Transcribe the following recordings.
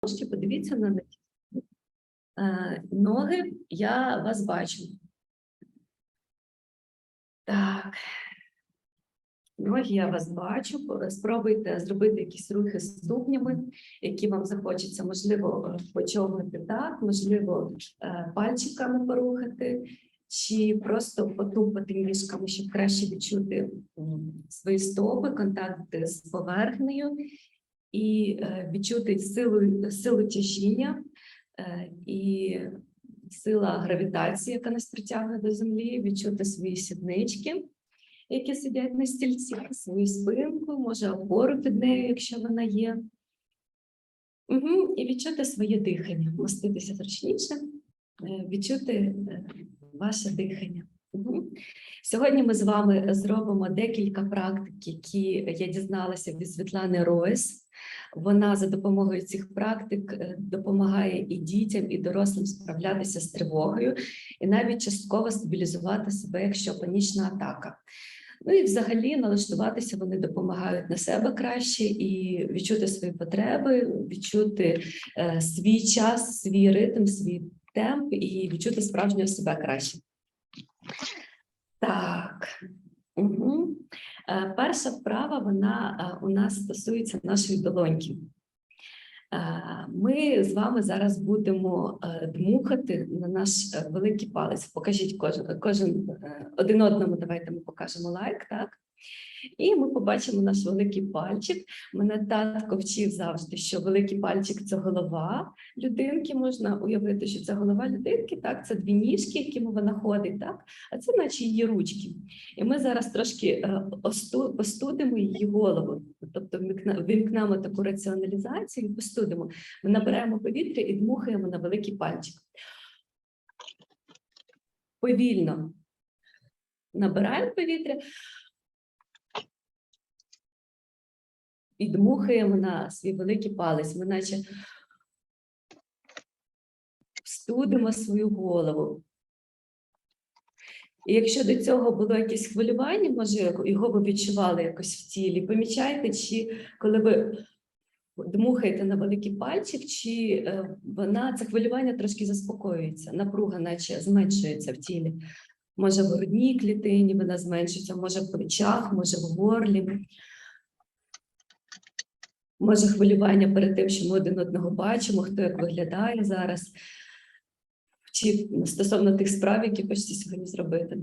Трошки подивіться на них. Е, Ноги, я вас бачу. Так. Ноги я вас бачу. Спробуйте зробити якісь рухи з ступнями, які вам захочеться, можливо, е, почовгати так, можливо, е, пальчиками порухати, чи просто потупати ніжками, щоб краще відчути свої стопи, контакт з поверхнею і е, відчути силу, силу тяжіння е, і сила гравітації, яка нас притягує до землі, відчути свої сіднички, які сидять на стільці, свою спинку, може опору під нею, якщо вона є. Угу. І відчути своє дихання, моститися зручніше, е, відчути ваше дихання. Угу. Сьогодні ми з вами зробимо декілька практик, які я дізналася від Світлани Ройс. Вона за допомогою цих практик е, допомагає і дітям, і дорослим справлятися з тривогою, і навіть частково стабілізувати себе, якщо панічна атака. Ну і взагалі налаштуватися вони допомагають на себе краще і відчути свої потреби, відчути е, свій час, свій ритм, свій темп і відчути справжнього себе краще. Так. Угу. Перша вправа вона е, у нас стосується нашої долоньки. Е, Ми з вами зараз будемо дмухати на наш великий палець. Покажіть кожен, кожен один одному. Давайте ми покажемо лайк, так? І ми побачимо наш великий пальчик. Мене татко вчив завжди, що великий пальчик це голова людинки. Можна уявити, що це голова людинки, так, це дві ніжки, якими вона ходить, так, а це наче її ручки. І ми зараз трошки е, постудимо її голову, тобто вимкнемо таку раціоналізацію і постудимо. Ми набираємо повітря і дмухаємо на великий пальчик. Повільно набираємо повітря. І дмухаємо на свій великий палець. Ми наче студимо свою голову. І якщо до цього було якесь хвилювання, може, його ви відчували якось в тілі, помічайте, чи коли ви дмухаєте на великий пальчик, чи е, вона це хвилювання трошки заспокоюється, напруга, наче зменшується в тілі. Може, в грудній клітині вона зменшується, може в плечах, може в горлі. Може, хвилювання перед тим, що ми один одного бачимо, хто як виглядає зараз, чи стосовно тих справ, які хочеться сьогодні зробити.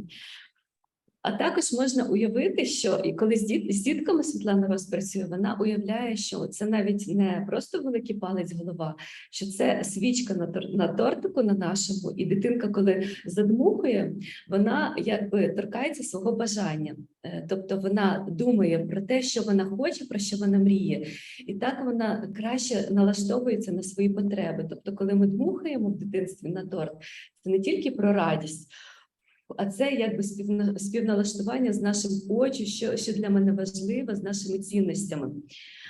А також можна уявити, що і коли з, діт, з дітками Світлана розпрацює, вона уявляє, що це навіть не просто великий палець голова, що це свічка на, тор, на тортику на нашому, і дитинка, коли задмухує, вона якби торкається свого бажання. Е, Тобто вона думає про те, що вона хоче, про що вона мріє, і так вона краще налаштовується на свої потреби. Тобто, коли ми дмухаємо в дитинстві на торт, це не тільки про радість. А це якби співналаштування з нашим очі, що, що для мене важливо, з нашими цінностями.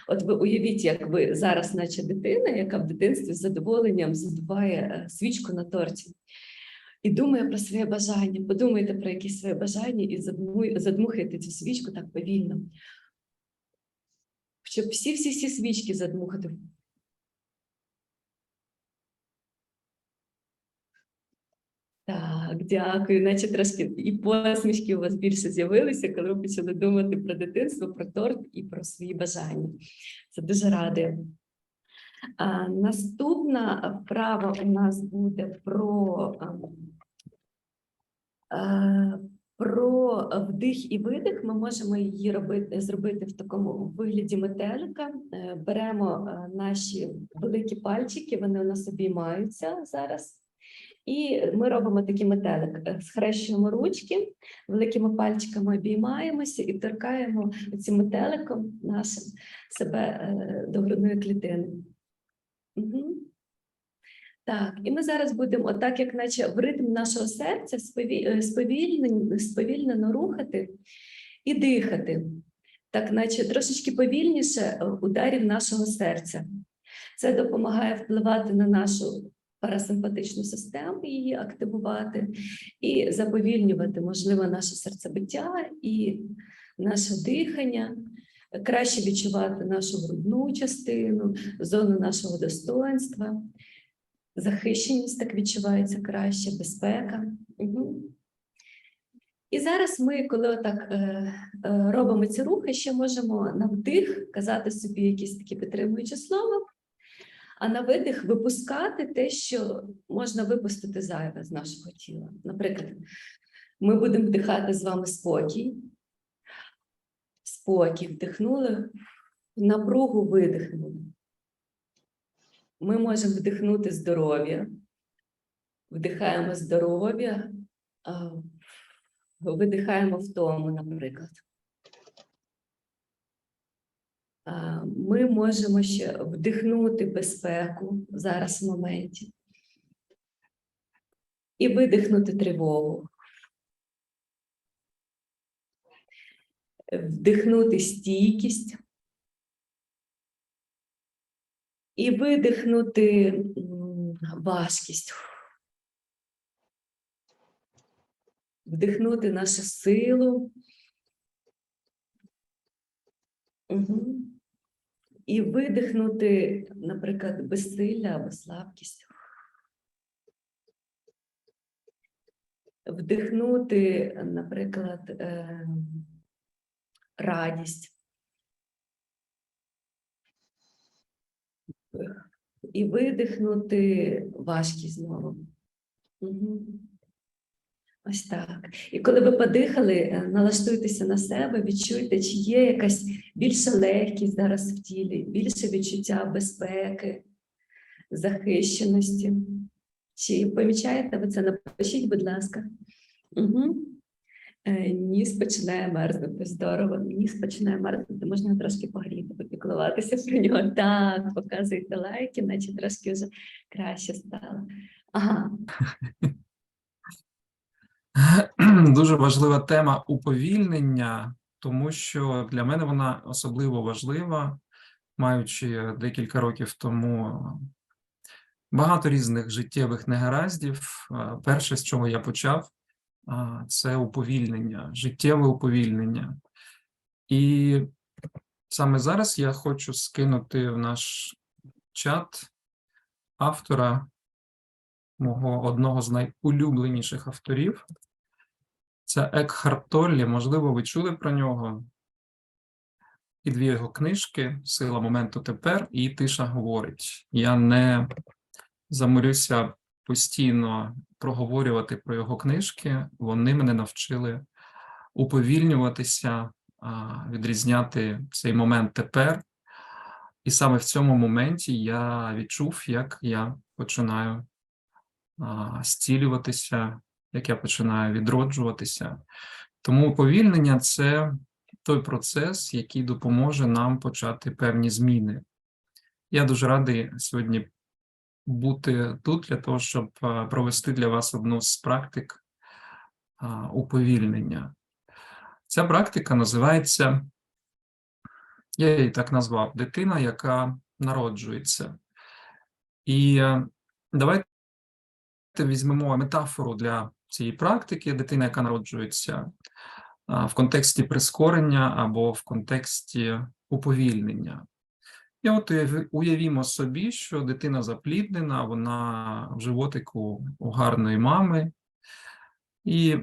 От ви уявіть, як ви зараз, наче дитина, яка в дитинстві з задоволенням задуває е, свічку на торті і думає про своє бажання. Подумайте про якісь своє бажання і задму- задмухайте цю свічку так повільно. Щоб всі-всі-всі свічки задмухати. Так, дякую. Наче трошки і посмішки у вас більше з'явилися, коли ви почали думати про дитинство, про торт і про свої бажання. Це дуже радує. А, наступна вправа у нас буде про, ем, е, про вдих і видих. Ми можемо її робити, зробити в такому вигляді метелика. Е, Беремо е, наші великі пальчики, вони у нас обіймаються зараз. І ми робимо такий метелик. Е, Схрещуємо ручки, великими пальчиками обіймаємося і торкаємо цим метеликом нашим себе е, до грудної клітини. Угу. Так, і ми зараз будемо, так як наче в ритм нашого серця, е, сповільнено, рухати і дихати, так, наче трошечки повільніше ударів нашого серця. Це допомагає впливати на нашу парасимпатичну систему, її активувати і заповільнювати, можливо, наше серцебиття і наше дихання, краще відчувати нашу грудну частину, зону нашого достоинства. Захищеність так відчувається краще, безпека. Угу. І зараз ми, коли отак е, е, робимо ці рухи, ще можемо на вдих казати собі якісь такі підтримуючі слова, а на видих випускати те, що можна випустити зайве з нашого тіла. Наприклад, ми будемо вдихати з вами спокій. Спокій вдихнули, напругу видихнули. Ми можемо вдихнути здоров'я, вдихаємо здоров'я, видихаємо втому, наприклад. Ми можемо ще вдихнути безпеку зараз в моменті і видихнути тривогу. Вдихнути стійкість і видихнути важкість. Вдихнути нашу силу. Угу. І видихнути, наприклад, безсилля або слабкість. Вдихнути, наприклад, е, радість. І видихнути важкість знову. Угу. Ось так. І коли ви подихали, е, налаштуйтеся на себе, відчуйте, чи є якась більша легкість зараз в тілі, більше відчуття безпеки, захищеності. Чи помічаєте ви це? Напишіть, будь ласка. Угу. Ніс починає мерзнути. Здорово, ніс починає мерзнути, можна трошки погріти, попіклуватися про нього. Так, показуйте лайки, наче трошки вже краще стало. Ага, Дуже важлива тема уповільнення, тому що для мене вона особливо важлива, маючи декілька років тому багато різних життєвих негараздів. Перше, з чого я почав, це уповільнення, життєве уповільнення. І саме зараз я хочу скинути в наш чат автора мого одного з найулюбленіших авторів. Це Екхарт Толлі, можливо, ви чули про нього. І дві його книжки Сила моменту тепер і Тиша говорить. Я не заморюся постійно проговорювати про його книжки. Вони мене навчили уповільнюватися, відрізняти цей момент тепер. І саме в цьому моменті я відчув, як я починаю зцілюватися, як я починаю відроджуватися. Тому уповільнення це той процес, який допоможе нам почати певні зміни. Я дуже радий сьогодні бути тут для того, щоб провести для вас одну з практик уповільнення. Ця практика називається, я її так назвав, дитина, яка народжується. І е, давайте візьмемо метафору для цієї практики, дитина, яка народжується в контексті прискорення або в контексті уповільнення. І от уявімо собі, що дитина запліднена, вона в животику у гарної мами. І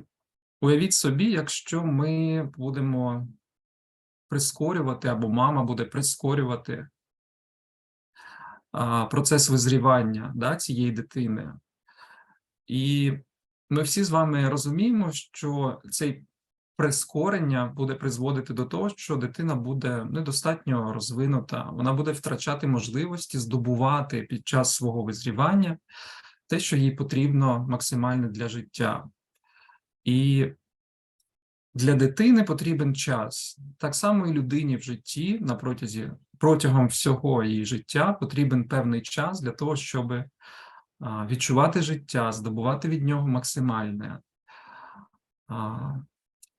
уявіть собі, якщо ми будемо прискорювати, або мама буде прискорювати процес визрівання да, цієї дитини. І ми всі з вами розуміємо, що цей прискорення буде призводити до того, що дитина буде недостатньо розвинута, вона буде втрачати можливості здобувати під час свого визрівання те, що їй потрібно максимально для життя. І для дитини потрібен час. Так само і людині в житті на протязі протягом всього її життя потрібен певний час для того, щоб відчувати життя, здобувати від нього максимальне.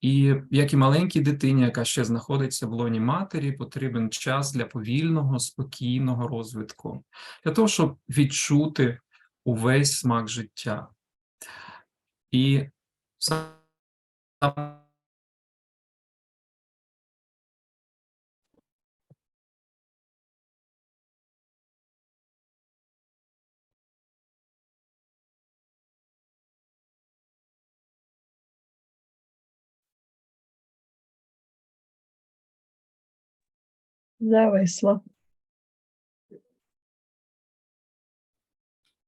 І як і маленькій дитині, яка ще знаходиться в лоні матері, потрібен час для повільного, спокійного розвитку, для того, щоб відчути увесь смак життя. І саме Зависло.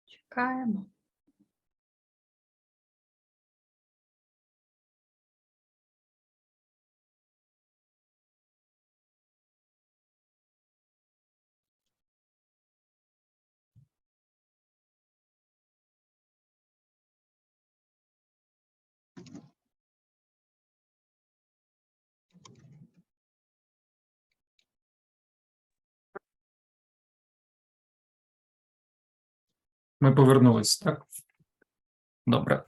Чекаємо. Ми повернулись, так? Добре.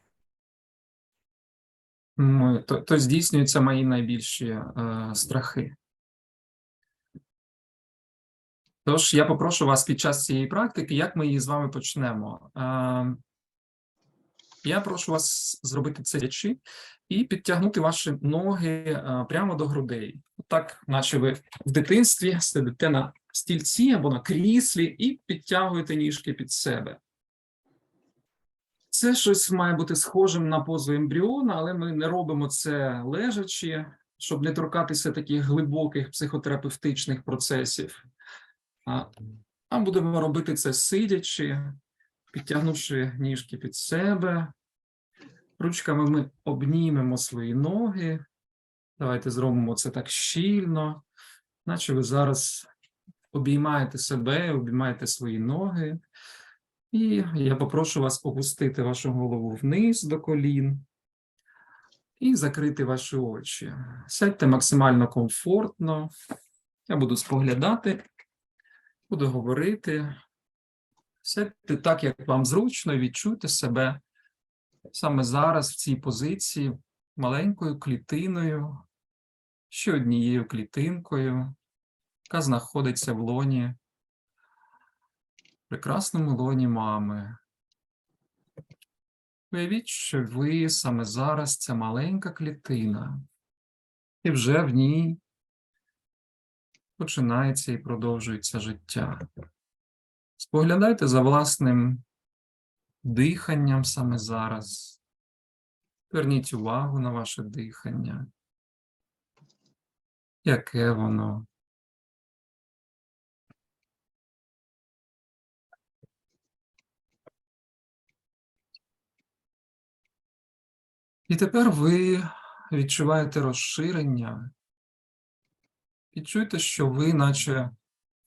Ну, то, то здійснюються мої найбільші е, страхи. Тож я попрошу вас під час цієї практики, як ми її з вами почнемо. Е, я прошу вас зробити це сидячи і підтягнути ваші ноги е, прямо до грудей. Так, наче ви в дитинстві сидите на стільці або на кріслі і підтягуєте ніжки під себе. Це щось має бути схожим на позу ембріона, але ми не робимо це лежачи, щоб не торкатися таких глибоких психотерапевтичних процесів. А, будемо робити це сидячи, підтягнувши ніжки під себе. Ручками ми обнімемо свої ноги. Давайте зробимо це так щільно, наче ви зараз обіймаєте себе, обіймаєте свої ноги. І я попрошу вас опустити вашу голову вниз до колін і закрити ваші очі. Сядьте максимально комфортно. Я буду споглядати, буду говорити. Сядьте так, як вам зручно, відчуйте себе саме зараз в цій позиції маленькою клітиною, ще однією клітинкою, яка знаходиться в лоні прекрасному лоні мами. Уявіть, що ви саме зараз ця маленька клітина, і вже в ній починається і продовжується життя. Споглядайте за власним диханням саме зараз. Верніть увагу на ваше дихання. Яке воно? І тепер ви відчуваєте розширення. Відчуйте, що ви наче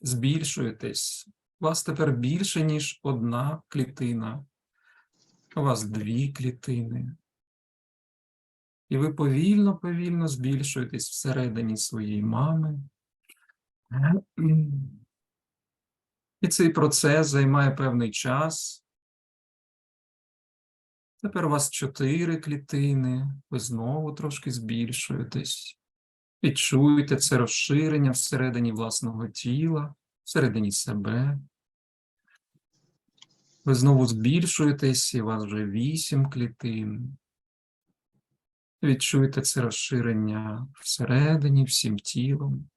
збільшуєтесь. У вас тепер більше, ніж одна клітина. У вас дві клітини. І ви повільно-повільно збільшуєтесь всередині своєї мами. І цей процес займає певний час. Тепер у вас чотири клітини, ви знову трошки збільшуєтесь. Відчуєте це розширення всередині власного тіла, всередині себе. Ви знову збільшуєтесь, і у вас вже вісім клітин. Відчуєте це розширення всередині, всім тілом.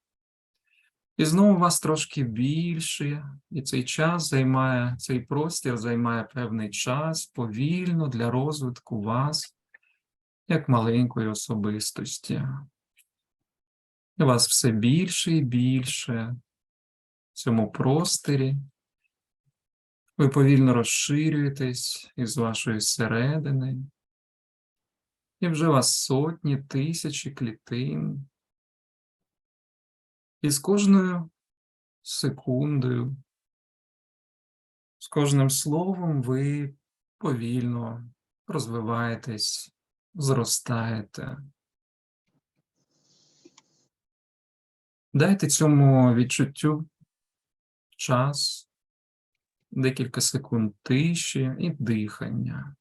І знову у вас трошки більше, і цей час займає, цей простір займає певний час повільно для розвитку вас як маленької особистості. І вас все більше і більше в цьому просторі. Ви повільно розширюєтесь із вашої середини, і вже вас сотні, тисячі клітин. І з кожною секундою, з кожним словом ви повільно розвиваєтесь, зростаєте. Дайте цьому відчуттю час, декілька секунд тиші і дихання.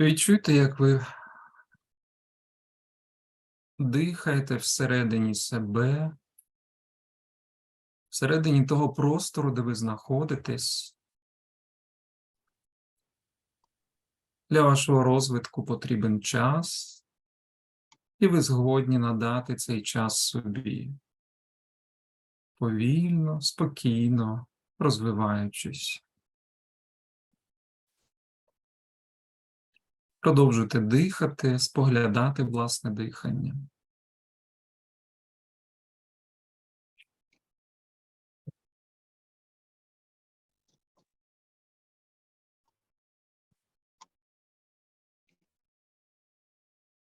Відчуйте, як ви дихаєте всередині себе, всередині того простору, де ви знаходитесь. Для вашого розвитку потрібен час, і ви згодні надати цей час собі. Повільно, спокійно розвиваючись. Продовжуйте дихати, споглядати власне дихання.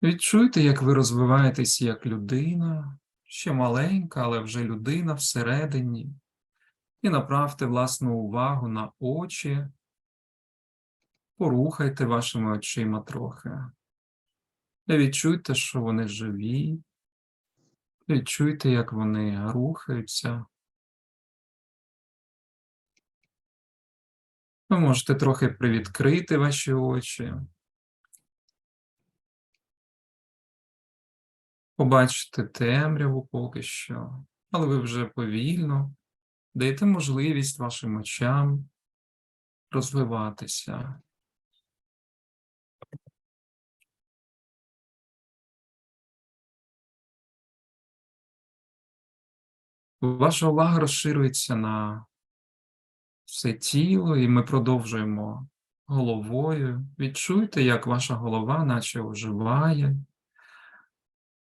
Відчуйте, як ви розвиваєтесь як людина, ще маленька, але вже людина всередині, і направте власну увагу на очі, порухайте вашими очима трохи. І відчуйте, що вони живі, відчуйте, як вони рухаються. Ви можете трохи привідкрити ваші очі. побачите темряву поки що, але ви вже повільно даєте можливість вашим очам розвиватися. Ваша увага розширюється на все тіло, і ми продовжуємо головою. Відчуйте, як ваша голова наче оживає.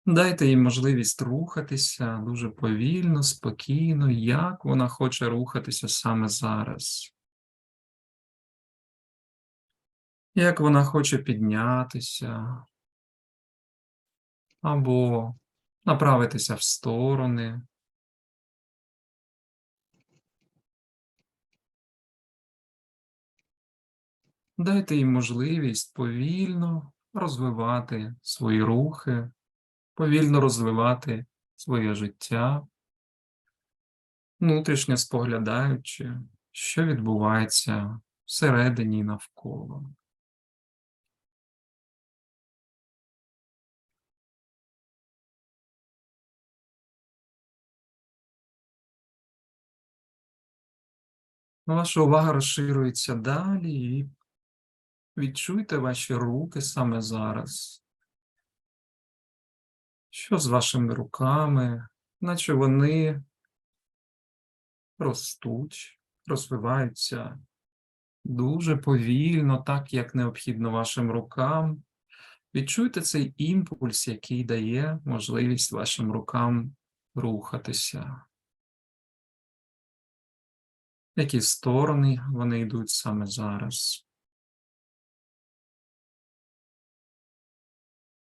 Дайте їй можливість рухатися дуже повільно, спокійно, як вона хоче рухатися саме зараз. Як вона хоче піднятися або направитися в сторони. Дайте їй можливість повільно розвивати свої рухи повільно розвивати своє життя, внутрішньо споглядаючи, що відбувається всередині і навколо. Ваша увага розширюється далі і відчуйте ваші руки саме зараз. Що з вашими руками, наче вони ростуть, розвиваються дуже повільно, так як необхідно вашим рукам. Відчуйте цей імпульс, який дає можливість вашим рукам рухатися. Які сторони вони йдуть саме зараз?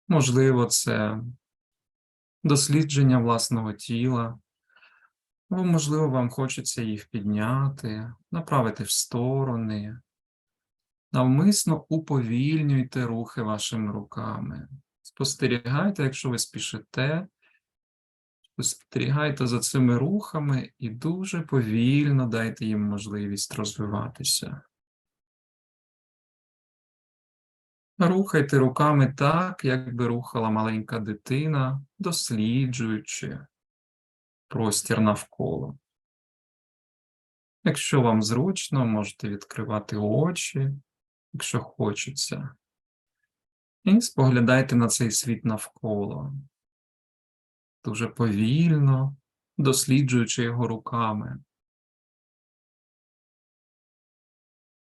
Можливо, це дослідження власного тіла, або, можливо, вам хочеться їх підняти, направити в сторони. Навмисно уповільнюйте рухи вашими руками. Спостерігайте, якщо ви спішите, спостерігайте за цими рухами і дуже повільно дайте їм можливість розвиватися. Рухайте руками так, як би рухала маленька дитина, досліджуючи простір навколо. Якщо вам зручно, можете відкривати очі, якщо хочеться, і споглядайте на цей світ навколо, дуже повільно, досліджуючи його руками.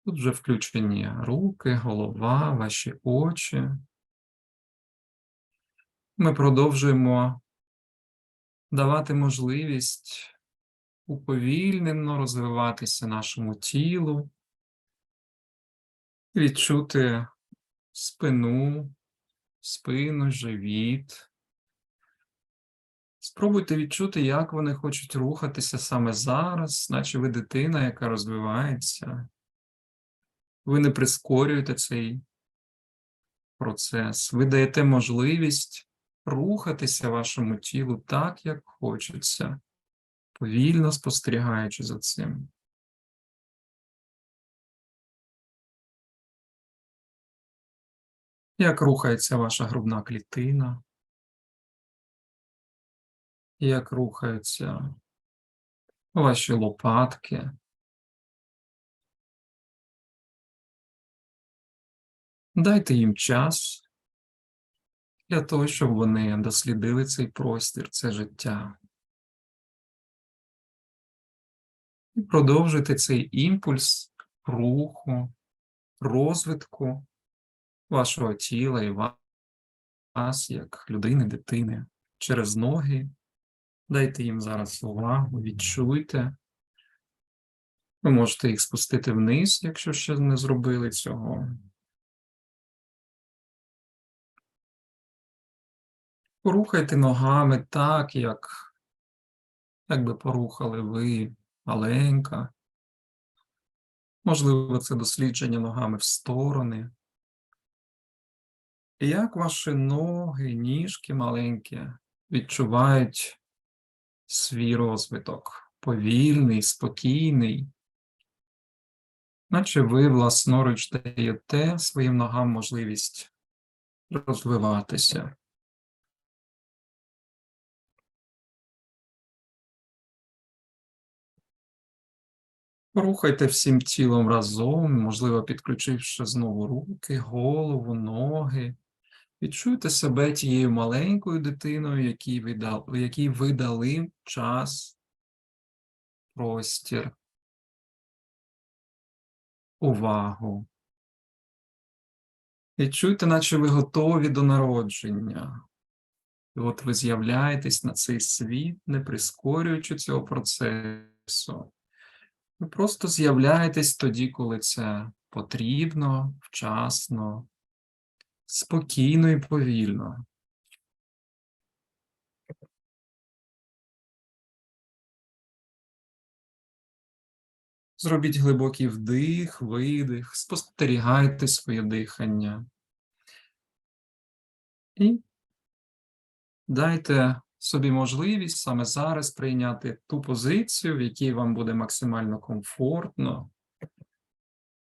Тут вже включені руки, голова, ваші очі. Ми продовжуємо давати можливість уповільнено розвиватися нашому тілу, відчути спину, спину, живіт. Спробуйте відчути, як вони хочуть рухатися саме зараз, наче ви дитина, яка розвивається. Ви не прискорюєте цей процес, ви даєте можливість рухатися вашому тілу так, як хочеться, повільно спостерігаючи за цим. Як рухається ваша грудна клітина? Як рухаються ваші лопатки? Дайте їм час для того, щоб вони дослідили цей простір, це життя. І продовжуйте цей імпульс руху, розвитку вашого тіла і вас, як людини, дитини, через ноги. Дайте їм зараз увагу, відчуйте. Ви можете їх спустити вниз, якщо ще не зробили цього. Порухайте ногами так, як, як би порухали ви маленька. Можливо, це дослідження ногами в сторони. І як ваші ноги, ніжки маленькі відчувають свій розвиток, повільний, спокійний, наче ви власноруч даєте своїм ногам можливість розвиватися. Рухайте всім тілом разом, можливо, підключивши знову руки, голову, ноги. Відчуйте себе тією маленькою дитиною, якій ви дали, якій ви дали час, простір, увагу. Відчуйте, наче ви готові до народження. І от ви з'являєтесь на цей світ, не прискорюючи цього процесу. Ви просто з'являєтесь тоді, коли це потрібно, вчасно, спокійно і повільно. Зробіть глибокий вдих, видих, спостерігайте своє дихання. І дайте собі можливість саме зараз прийняти ту позицію, в якій вам буде максимально комфортно.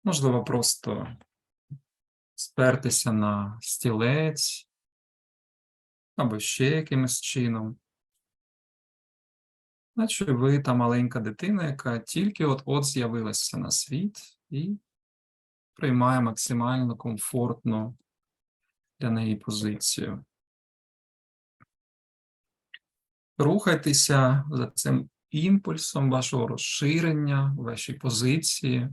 Можливо, просто спертися на стілець або ще якимось чином. Наче ви та маленька дитина, яка тільки от-от з'явилася на світ і приймає максимально комфортну для неї позицію. Рухайтеся за цим імпульсом вашого розширення, вашій позиції.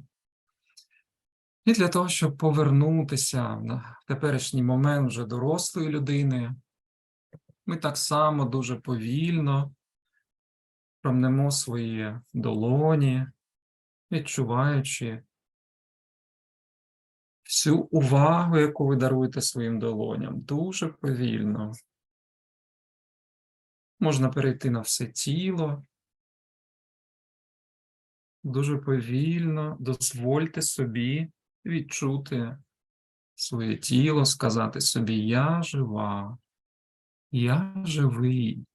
І для того, щоб повернутися на теперішній момент вже дорослої людини, ми так само дуже повільно промнемо свої долоні, відчуваючи всю увагу, яку ви даруєте своїм долоням, дуже повільно. Можна перейти на все тіло. Дуже повільно дозвольте собі відчути своє тіло, сказати собі Я жива, я живий.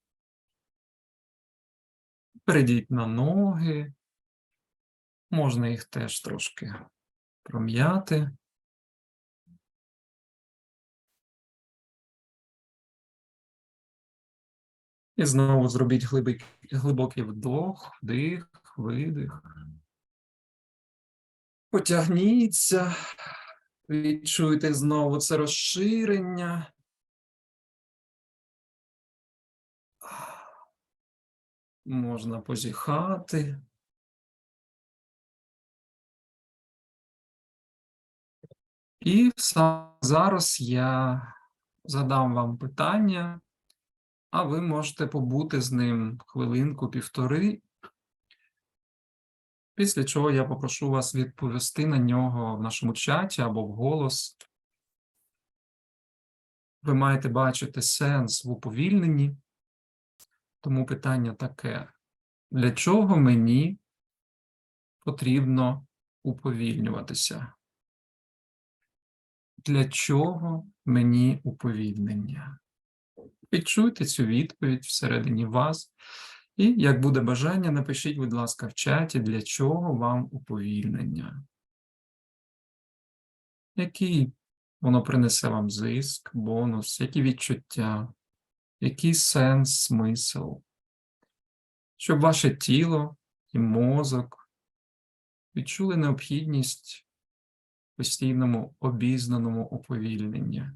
Перейдіть на ноги, можна їх теж трошки пром'яти. І знову зробіть глибокий, глибокий вдох, вдих, видих. Потягніться, відчуйте знову це розширення. Можна позіхати. І зараз я задам вам питання, а ви можете побути з ним хвилинку-півтори, після чого я попрошу вас відповісти на нього в нашому чаті або вголос. Ви маєте бачити сенс в уповільненні, тому питання таке: для чого мені потрібно уповільнюватися? Для чого мені уповільнення? Відчуйте цю відповідь всередині вас, і, як буде бажання, напишіть, будь ласка, в чаті, для чого вам уповільнення. Який воно принесе вам зиск, бонус, які відчуття, який сенс, смисл, щоб ваше тіло і мозок відчули необхідність постійному обізнаному уповільненні.